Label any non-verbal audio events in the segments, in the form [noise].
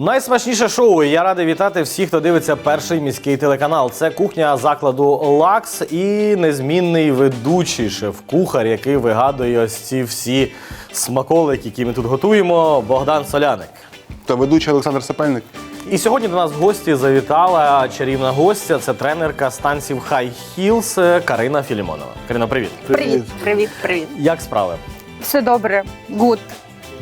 Найсмачніше шоу. і Я радий вітати всіх, хто дивиться перший міський телеканал. Це кухня закладу Лакс і незмінний ведучий шеф-кухар, який вигадує ось ці всі смаколики, які ми тут готуємо. Богдан Соляник. та ведучий Олександр Сапельник. І сьогодні до нас в гості завітала чарівна гостя. Це тренерка станців High Heels Карина Філімонова. Карина, привіт. Привіт, привіт, привіт. Як справи? Все добре, гуд.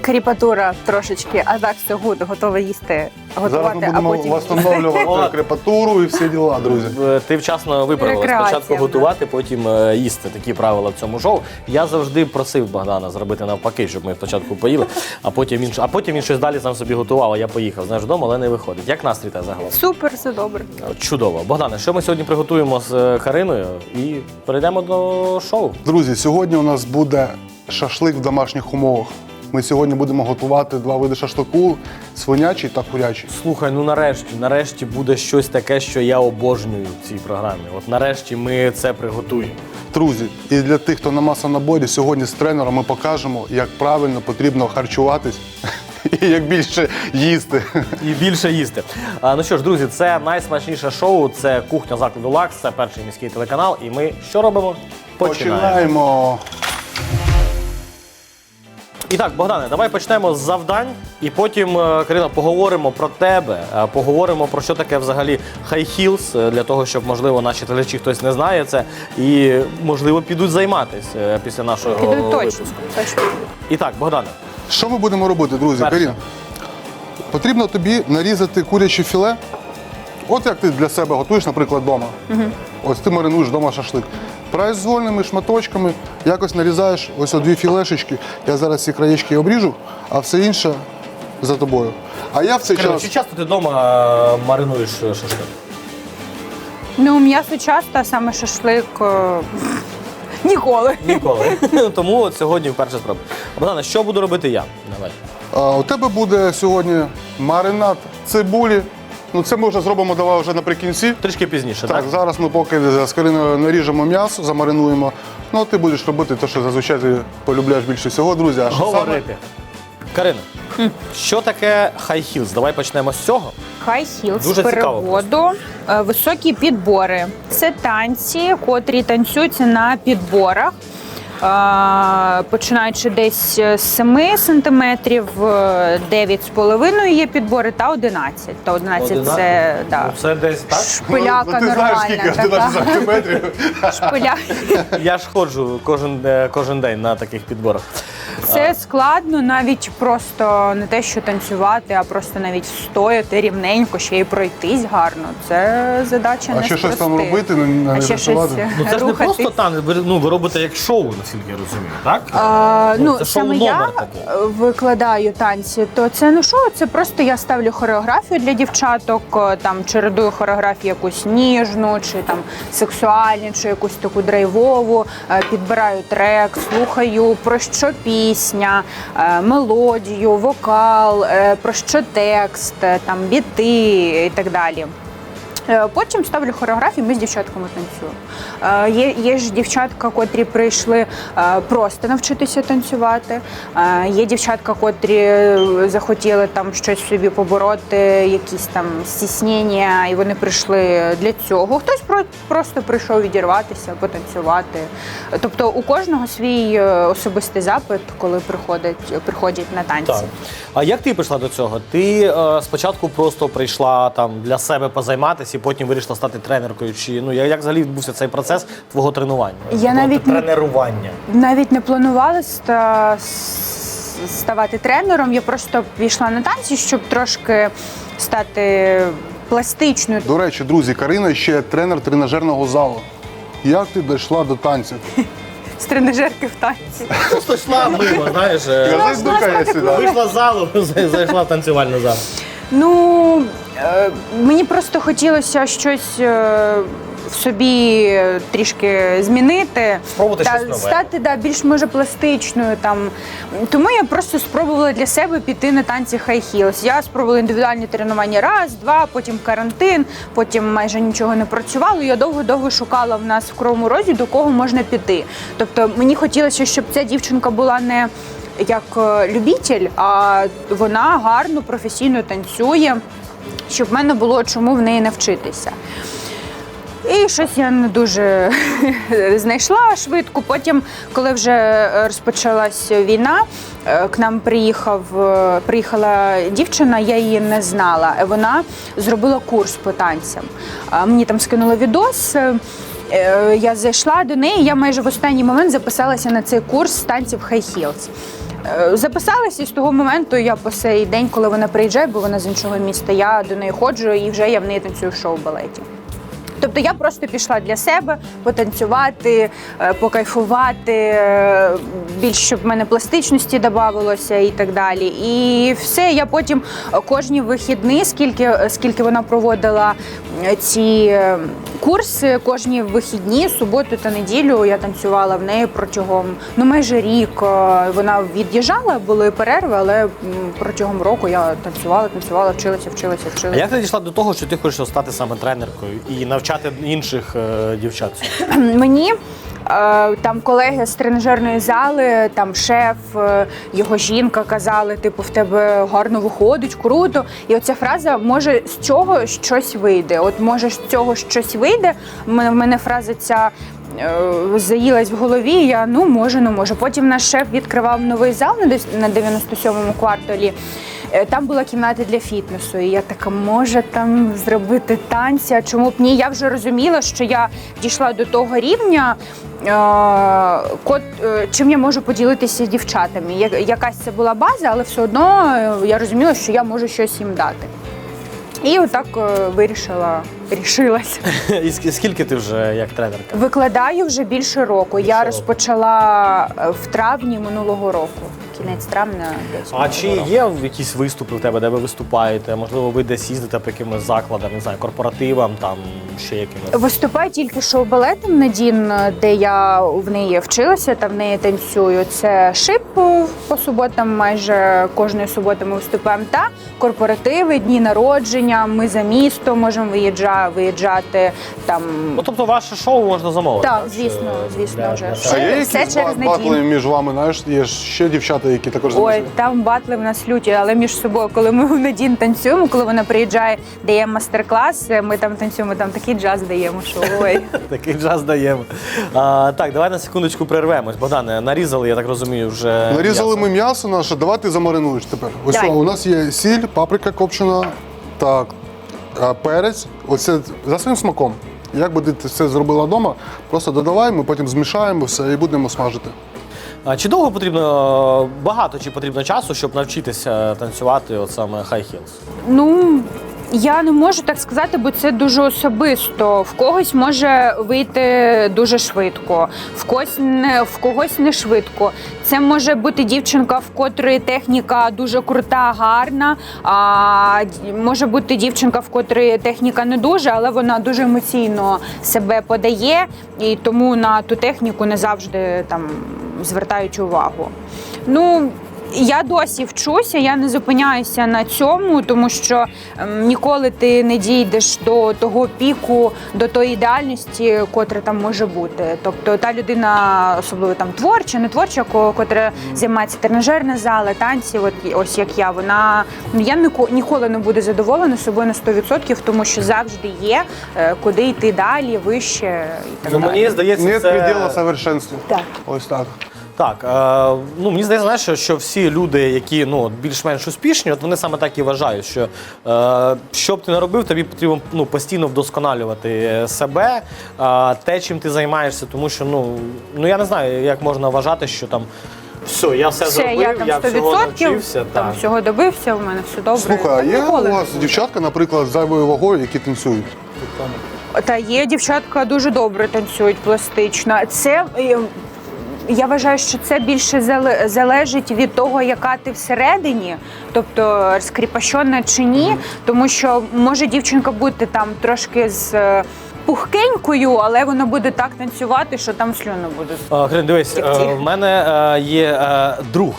Кріпатура трошечки, а так все гуд, готова їсти, готувати. Зараз ми а будемо потім. встановлювати крепатуру і всі діла, друзі. Е, Ти вчасно виправила. Рекреація Спочатку готувати, потім е, їсти. Такі правила в цьому шоу. Я завжди просив Богдана зробити навпаки, щоб ми спочатку поїли, а потім він а потім він щось далі сам собі готував. А я поїхав. Знаєш, вдома, але не виходить. Як настрій та загалом? Супер, все добре. Чудово. Богдане, що ми сьогодні приготуємо з е, Кариною і перейдемо до шоу. Друзі, сьогодні у нас буде шашлик в домашніх умовах. Ми сьогодні будемо готувати два види шашлику свинячий та курячий. Слухай, ну нарешті, нарешті буде щось таке, що я обожнюю в цій програмі. От нарешті ми це приготуємо. Друзі, і для тих, хто на масонаборі, сьогодні з тренером ми покажемо, як правильно потрібно харчуватись [laughs] і як більше їсти. І більше їсти. А, ну що ж, друзі, це найсмачніше шоу. Це кухня закладу Лакс, це перший міський телеканал. І ми що робимо? Починаємо. Починаємо. І так, Богдане, давай почнемо з завдань, і потім, е, Карина, поговоримо про тебе, е, поговоримо про що таке взагалі high heels, е, для того, щоб, можливо, наші глядачі хтось не знає це, і, можливо, підуть займатися після нашого Підуть точно. випуску. точно. І так, Богдане, Що ми будемо робити, друзі? Перше. Потрібно тобі нарізати куряче філе. От як ти для себе готуєш, наприклад, вдома. Ось ти маринуєш вдома шашлик. Произвольними шматочками якось нарізаєш ось дві філешечки. Я зараз ці краєчки обріжу, а все інше за тобою. А я в цей Карина, час чи часто ти вдома маринуєш е, шашлик? Ну, м'ясо часто, а саме шашлик е, [laughs] ніколи. Ніколи. [laughs] Тому от сьогодні вперше спробую. Богдане, що буду робити я? Давай. а, у тебе буде сьогодні маринад цибулі. Ну це ми вже зробимо давай вже наприкінці. Трішки пізніше, так? Так, зараз ми поки з Кариною наріжемо м'ясо, замаринуємо. Ну, а ти будеш робити те, що зазвичай ти полюбляєш більше всього, друзі. А що саме? Говорити. Карина, що таке high heels? Давай почнемо з цього. High heels Дуже з цікаво переводу е, високі підбори. Це танці, котрі танцюються на підборах. Е, Починаючи десь з 7 сантиметрів, е, 9,5 є підбори та 11. Та 11 це да, Ну, це десь так. шпиляка ну, ти знаєш, скільки нормальна. 11 така. сантиметрів. Шпиляка. Я ж ходжу кожен, е, кожен день на таких підборах. Це складно навіть просто не те, що танцювати, а просто навіть встояти рівненько, ще й пройтись гарно. Це задача А не ще щось там робити, не- не а ще щось танцювати? Ну це ж не рухатись. просто танець, ви, ну, ви робите як шоу, наскільки я розумію, так? А, Ну, ну, це саме шоу-номер я такий. е, викладаю танці, то це не шоу, це просто я ставлю хореографію для дівчаток, е, там чередую хореографію якусь ніжну, чи там сексуальну, чи якусь таку драйвову, е, підбираю трек, слухаю про що пісня, е, мелодію, вокал, е, про що текст, е, там біти і так далі. Е, Потім ставлю хореографію, ми з дівчатками танцюємо. Е, Є, є ж дівчатка, котрі прийшли е, просто навчитися танцювати. Є дівчатка, котрі захотіли там щось собі побороти, якісь там стіснення, і вони прийшли для цього. Хтось про- просто прийшов відірватися, потанцювати. Тобто у кожного свій особистий запит, коли приходять, приходять на танці. Так. А як ти прийшла до цього? Ти спочатку просто прийшла там для себе позайматися і потім вирішила стати тренеркою? Чи ну як як взагалі відбувся цей процес твого тренування? Я Твого навіть не- тренування. Навіть не планувала ста- с- ставати тренером. Я просто пішла на танці, щоб трошки стати пластичною. До речі, друзі, Карина ще тренер тренажерного залу. Як ти дійшла до танців? З тренажерки в танці. Просто йшла мимо, знаєш. е, Кажи, дукає сюди. Вийшла з залу, [laughs] зайшла в танцювальну залу. Ну мені просто хотілося щось е, в собі трішки змінити. Спробувати та щось нове. стати да, більш може пластичною. Там. Тому я просто спробувала для себе піти на танці High Heels. Я спробувала індивідуальні тренування раз, два, потім карантин, потім майже нічого не працювало. Я довго-довго шукала в нас в Кривому Розі, до кого можна піти. Тобто мені хотілося, щоб ця дівчинка була не як е, любитель, а вона гарно професійно танцює, щоб в мене було чому в неї навчитися. І щось я не дуже [laughs] знайшла швидко. Потім, коли вже е, розпочалась війна, е, к нам приїхав, е, приїхала дівчина, я її не знала. Вона зробила курс по танцям. Мені там скинули відос. е, е, Я зайшла до неї, я майже в останній момент записалася на цей курс танців High Heels. Е, Записалася і з того моменту я по сей день, коли вона приїжджає, бо вона з іншого міста, я до неї ходжу і вже я в неї танцюю в шоу-балеті. Тобто я просто пішла для себе потанцювати, е, покайфувати, е, більш щоб в мене пластичності додавалося і так далі. І все, я потім кожні вихідні, скільки, скільки вона проводила ці е, курси, кожні вихідні, суботу та неділю я танцювала в неї протягом ну майже рік. Е, Вона від'їжджала, були перерви, але протягом року я танцювала, танцювала, вчилася, вчилася, А як ти дійшла до того, що ти хочеш стати саме тренеркою і навчати інших е, дівчат? Мені там колеги з тренажерної зали, там шеф, е, його жінка казали, типу, в тебе гарно виходить, круто. І оця фраза може з цього щось вийде. От може з цього щось вийде. В мене, фраза ця. е, Заїлась в голові, я ну може, ну може. Потім наш шеф відкривав новий зал на 97-му кварталі. Е, Там була кімната для фітнесу, і я така, може там зробити танці, а чому б ні? Я вже розуміла, що я дійшла до того рівня, е, кот, е, чим я можу поділитися з дівчатами. Якась це була база, але все одно я розуміла, що я можу щось їм дати. І отак вирішила, рішилась. [laughs] І ск- скільки ти вже як тренерка? Викладаю вже більше року. Я року. розпочала в травні минулого року. Кінець травня десь. А чи є якісь виступи в тебе, де ви виступаєте? Можливо, ви десь їздите по якимось закладам, не знаю, корпоративам, там ще якимось. Виступаю тільки шоу-балетом Надін, де я в неї вчилася та в неї танцюю. Це шип е, по суботам, майже кожної суботи ми виступаємо. Та корпоративи, дні народження. Ми за місто можемо виїжджа- виїжджати там. Ну тобто ваше шоу можна замовити. Так, звісно, звісно, вже. Все- А є все якісь через ба- батли між вами? Знаєш, є ж ще дівчата, які також Ой, там батли в нас люті, але між собою, коли ми в Надін танцюємо, коли вона приїжджає, дає майстер-клас, ми там танцюємо, там такий джаз даємо, що ой. [laughs] Такий час даємо. А, так, давай на секундочку перервемось. Богдане, нарізали, я так розумію, вже. Нарізали м'ясо. ми м'ясо наше, давай ти замаринуєш тепер. Ось Давай. у нас є сіль, паприка копчена, так, перець. Оце за своїм смаком. Як би ти це зробила вдома, просто додавай, ми потім змішаємо все і будемо смажити. Чи довго потрібно багато чи потрібно часу, щоб навчитися танцювати от саме high heels? Ну я не можу так сказати, бо це дуже особисто. В когось може вийти дуже швидко, в когось не в когось не швидко. Це може бути дівчинка, в котрої техніка дуже крута, гарна. А може бути дівчинка, в котрої техніка не дуже, але вона дуже емоційно себе подає, і тому на ту техніку не завжди там звертають увагу. Ну я досі вчуся, я не зупиняюся на цьому, тому що ем, ніколи ти не дійдеш до того піку, до тої ідеальності, котра там може бути. Тобто та людина, особливо там творча, не творча, ко- котра займається тренажерна зала, танці, от ось як я, вона ну я ніко- ніколи не буду задоволена собою на 100%, тому що завжди є е, куди йти далі, вище і так Ну, далі. мені здається, Нет це... предела совершенству. Так. Ось так. Так, е, ну мені здається, знаєш, що, що всі люди, які ну от більш-менш успішні, от вони саме так і вважають, що е, що б ти не робив, тобі потрібно ну, постійно вдосконалювати себе, е, те, чим ти займаєшся, тому що ну, ну я не знаю, як можна вважати, що там все, я все, Все, зробив, я там я всього 100%, навчився. там так. всього добився, у мене все добре. Слухай, а є Ніколи. у вас дівчатка, наприклад, з зайвою вагою, які танцюють? Та є дівчатка дуже добре танцюють пластично. Це е, я вважаю, що це більше залежить від того, яка ти всередині, тобто скріпощена чи ні. Тому що може дівчинка бути там трошки з е, пухкенькою, але воно буде так танцювати, що там слюни будуть. Грин, дивись, е, в мене е, є друг.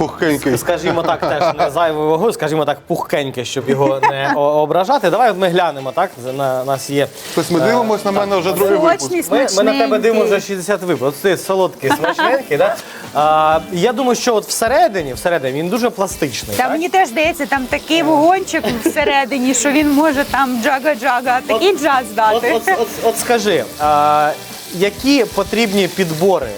Пухкенький. Скажімо так, теж не зайвою вагою, скажімо так, пухкеньке, щоб його не ображати. Давай от ми глянемо, так? На нас є. Тобто ми дивимося на мене вже другий випуск. Ми, ми на тебе смачненький. дивимо вже 60 випуск. Ти солодкий, смачненький, да? А, я думаю, що от всередині, всередині він дуже пластичний. Та так? мені теж здається, там такий вогончик всередині, що він може там джага-джага, такий джаз От, дати. от, от, от скажи, а, які потрібні підбори,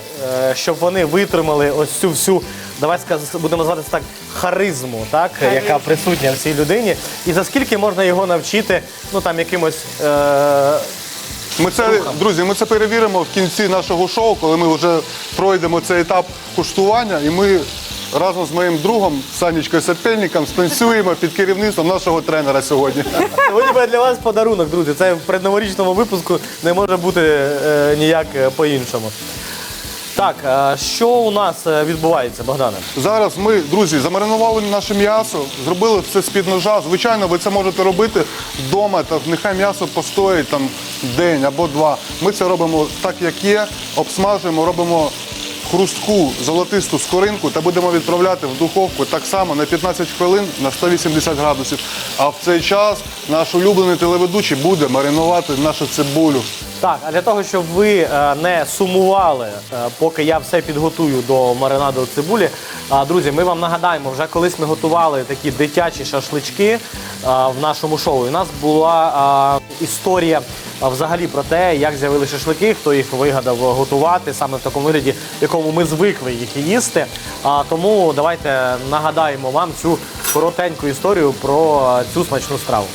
е, щоб вони витримали ось цю всю, давай сказ- будемо звати це так, харизму, так, яка присутня в цій людині, і за скільки можна його навчити, ну там якимось. Е, Ми це, друзі, ми це перевіримо в кінці нашого шоу, коли ми вже пройдемо цей етап куштування, і ми разом з моїм другом Санечкою Сапельником станцюємо під керівництвом нашого тренера сьогодні. Сьогодні буде для вас подарунок, друзі. Це в предноворічному випуску не може бути е, ніяк е, по-іншому. Так, е, що у нас е, відбувається, Богдане? Зараз ми, друзі, замаринували наше м'ясо, зробили все з-під ножа. Звичайно, ви це можете робити вдома, та нехай м'ясо постоїть там день або два. Ми це робимо так, як є, обсмажуємо, робимо хрустку, золотисту скоринку та будемо відправляти в духовку так само на 15 хвилин на 180 градусів. А в цей час наш улюблений телеведучий буде маринувати нашу цибулю. Так, а для того, щоб ви е, не сумували, е, поки я все підготую до маринаду цибулі, друзі, ми вам нагадаємо, вже колись ми готували такі дитячі шашлички в нашому шоу. І у нас була історія взагалі про те, як з'явили шашлики, хто їх вигадав готувати саме в такому вигляді, в якому ми звикли їх їсти. Тому давайте нагадаємо вам цю коротеньку історію про цю смачну страву.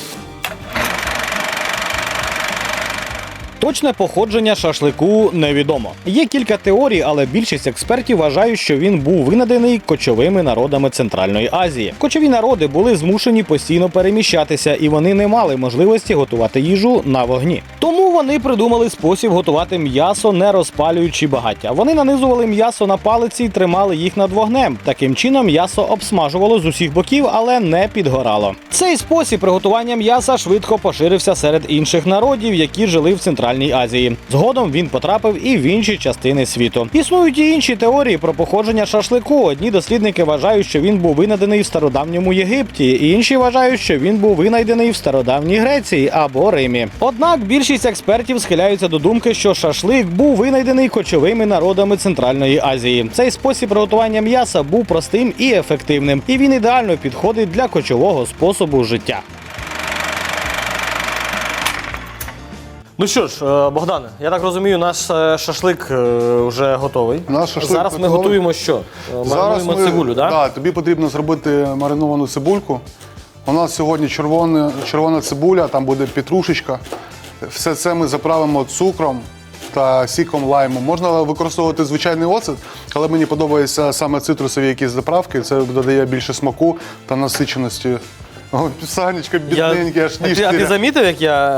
Точне походження шашлику невідомо. Є кілька теорій, але більшість експертів вважають, що він був винайдений кочовими народами Центральної Азії. Кочові народи були змушені постійно переміщатися, і вони не мали можливості готувати їжу на вогні. Тому вони придумали спосіб готувати м'ясо, не розпалюючи багаття. Вони нанизували м'ясо на палиці і тримали їх над вогнем. Таким чином м'ясо обсмажувало з усіх боків, але не підгорало. Цей спосіб приготування м'яса швидко поширився серед інших народів, які жили в Центральній Азії. Згодом він потрапив і в інші частини світу. Існують і інші теорії про походження шашлику. Одні дослідники вважають, що він був винайдений в стародавньому Єгипті, інші вважають, що він був винайдений в стародавній Греції або Римі. Однак більшість експертів схиляються до думки, що шашлик був винайдений кочовими народами Центральної Азії. Цей спосіб приготування м'яса був простим і ефективним, і він ідеально підходить для кочового способу життя. Ну що ж, е, Богдане, я так розумію, наш е, шашлик е, вже готовий. Наш шашлик Зараз ми готуємо що? Маринуємо цибулю, так? да, тобі потрібно зробити мариновану цибульку. У нас сьогодні червона, червона цибуля, там буде петрушечка. Все це ми заправимо цукром та сіком лайму. Можна використовувати звичайний оцет, але мені подобаються саме цитрусові якісь заправки. Це додає більше смаку та насиченості. О, Санечка, бідненький, аж ніж а ти тиря. замітив, як я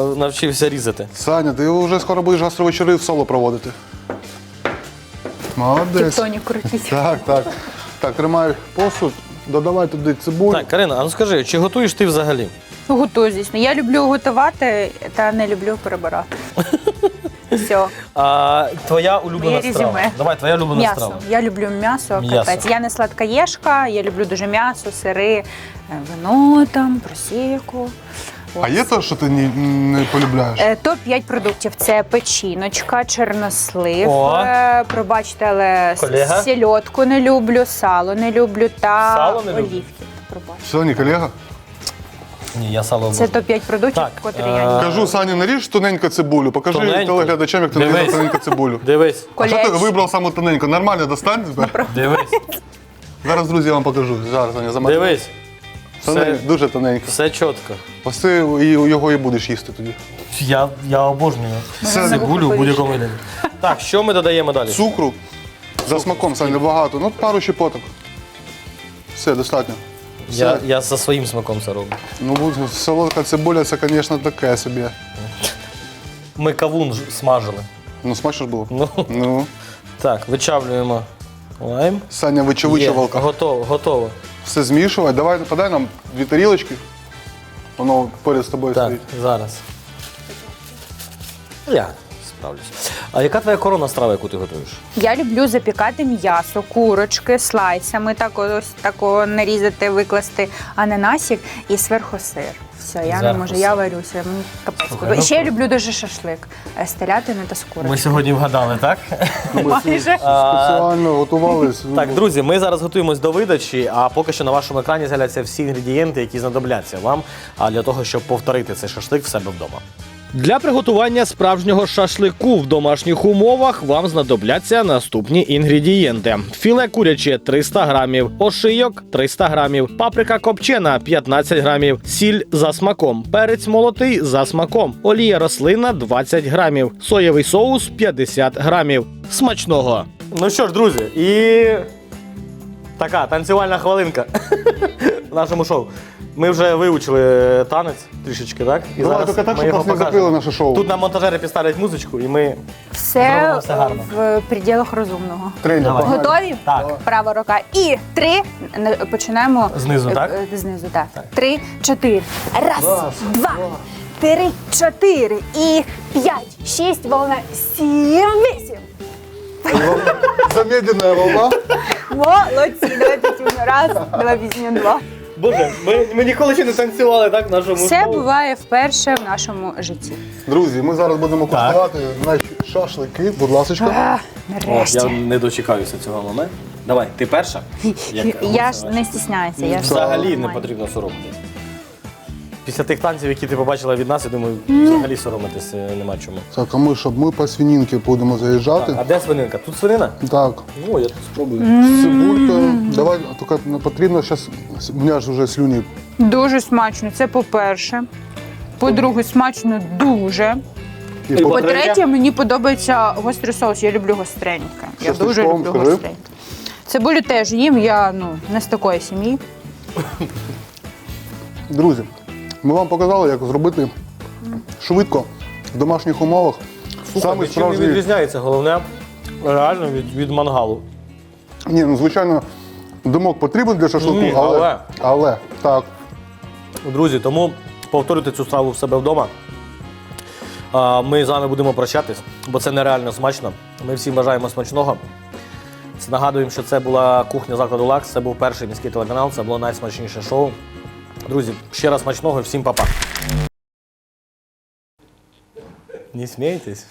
е, навчився різати? Саня, ти вже скоро будеш гастровечори в соло проводити. Молодець. Тоні крутіть. Так, так. Так, тримай посуд, додавай туди цибулю. Так, Карина, а ну скажи, чи готуєш ти взагалі? Готую, звісно. Я люблю готувати, та не люблю перебирати. [laughs] Все. А, твоя улюблена Моє страва. резюме. Давай, твоя улюблена М'ясо. страва. Я люблю м'ясо, М'ясо. капець. Я не сладкоєшка, я люблю дуже м'ясо, сири, е, вино там, просіку. А є те, що ти не, не полюбляєш? Е, Топ-5 продуктів це печіночка, чорнослив. О. е, Пробачте, але с- Колега? сельодку не люблю, сало не люблю та Сало не любиш? олівки. Пробачте. Все, колега. Ні, я сало Це обожнюю. топ-5 продуктів, Так, котрі е, я не Кажу, Саня, наріж тоненько цибулю. Покажи Тоненько? телеглядачам, як ти Дивись. нарізав тоненько цибулю. Дивись, А що ти Колець. вибрав саме тоненько? Нормально достань дивись, Зараз, друзі, я вам покажу. Зараз, Саня, замовляй. дивись. Тоненько, Все, дуже тоненько. все чітко. Ось ти і- його і будеш їсти тоді. Я, я обожнюю Все. цибулю в будь-якому вигляді. Так, що ми додаємо далі? Цукру. За смаком, Саня, багато. Ну, пару щепоток. Все, достатньо. Я, я за своїм смаком це роблю. Ну, бу- солодка цибуля, це, звісно, таке собі. Ми кавун ж смажили. Ну, смачно ж було. Ну, Ну, так, вичавлюємо лайм. Саня, Є, вичавичавалка. готово, готово. Все змішувати. Давай, подай нам дві тарілочки. Воно поряд з тобою Так, стоїть. зараз. Я справлюсь. А яка твоя коронна страва, яку ти готуєш? Я люблю запікати м'ясо, курочки слайсами, так ось тако нарізати, викласти ананасик і зверху сир. Все, я не Зверху можу, сир. я варюся. Мені капець. І ну ще я люблю дуже шашлик е, з телятини та з Ми курочки. сьогодні вгадали, так? Майже. Спеціально готувались. Так, друзі, ми зараз готуємось до видачі, а поки що на вашому екрані з'являться всі інгредієнти, які знадобляться вам а для того, щоб повторити цей шашлик в себе вдома. Для приготування справжнього шашлику в домашніх умовах вам знадобляться наступні інгредієнти: філе куряче 300 грамів, ошийок 300 грамів, паприка копчена 15 грамів, сіль за смаком, перець молотий за смаком, олія рослинна 20 грамів, соєвий соус 50 грамів. Смачного! Ну що ж, друзі, і така танцювальна хвилинка [laughs] в нашому шоу. Ми вже вивчили танець трішечки, так? І Давай, тільки так, ми щоб його нас не покажемо. закрили наше шоу. Тут нам монтажери підставлять музичку, і ми. Все Зробимо все гарно. в пределах розумного. Тренер, Давай. погнали. Готові? Так. Права рука. І три. Починаємо Знизу, е, так? е, Знизу, так. Три, чотири. Раз, два, три, чотири. І п'ять, шість, волна, сім, вісім. Замедленная волна. Молодці. Давай пісню. Раз, два, пісню, два. Боже, ми, ми ніколи ще не танцювали так в нашому Це шоу. буває вперше в нашому житті. Друзі, ми зараз будемо куштувати наші шашлики. Будь ласка. А, О, нарешті. я не дочекаюся цього моменту. Давай, ти перша? Як [laughs] Я ж не стісняюся. Я ж Взагалі не потрібно соромитись. Після тих танців, які ти побачила від нас, я думаю, взагалі соромитись нема чому. Так, а ми щоб ми по свинінки будемо заїжджати. А де свининка? Тут свинина? Так, Ну, я тут спробую. з цибулькою. Давай, тільки не потрібно зараз. У мене ж вже слюні. Дуже смачно. Це по-перше. По-друге, смачно дуже. І І по- По-третє, мені подобається гострий соус. Я люблю гостреньке. Я дуже люблю скажи. гостреньке. Цибулю теж їм, я ну, не з такої сім'ї. Друзі, ми вам показали, як зробити швидко в домашніх умовах. Слухай, Саме нічим не справжній. відрізняється, головне, реально від, від мангалу. Ні, ну звичайно, димок потрібен для шашлику, Ні, але, але. але так. Друзі, тому повторюйте цю страву в себе вдома. А, Ми з вами будемо прощатись, бо це нереально смачно. Ми всім бажаємо смачного. Нагадуємо, що це була кухня закладу Лакс, це був перший міський телеканал, це було найсмачніше шоу. Друзі, ще раз смачного і всім па-па. Не смійтесь,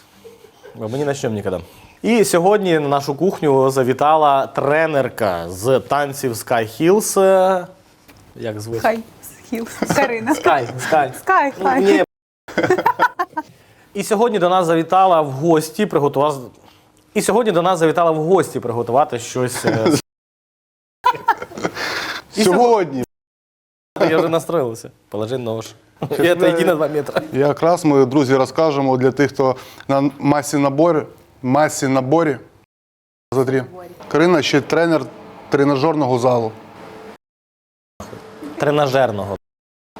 ми не почнемо ніколи. І сьогодні на нашу кухню завітала тренерка з танців Sky Hills. Як звуть? Хай схил. Карина. Скай, скай. Скай, хай. Ні. І сьогодні до нас завітала в гості приготувати. І сьогодні до нас завітала в гості приготувати щось. е, Сьогодні Я вже настроїлася. Положи нож. Я йти на 2 метри. якраз ми, друзі, розкажемо для тих, хто на масі наборі, масі наборі. За три. Карина ще тренер тренажерного залу. Тренажерного.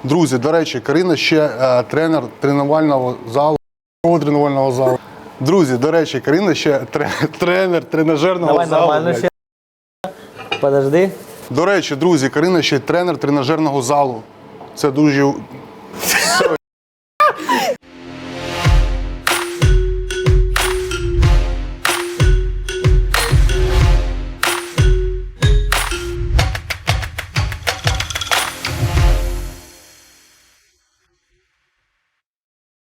Друзі, до речі, Карина ще е, тренер тренувального залу. Тренувального залу. Друзі, до речі, Карина ще тре- [laughs] тренер тренажерного Давай залу. нормально блядь. ще. Подожди. До речі, друзі, Карина ще тренер тренажерного залу. Це дуже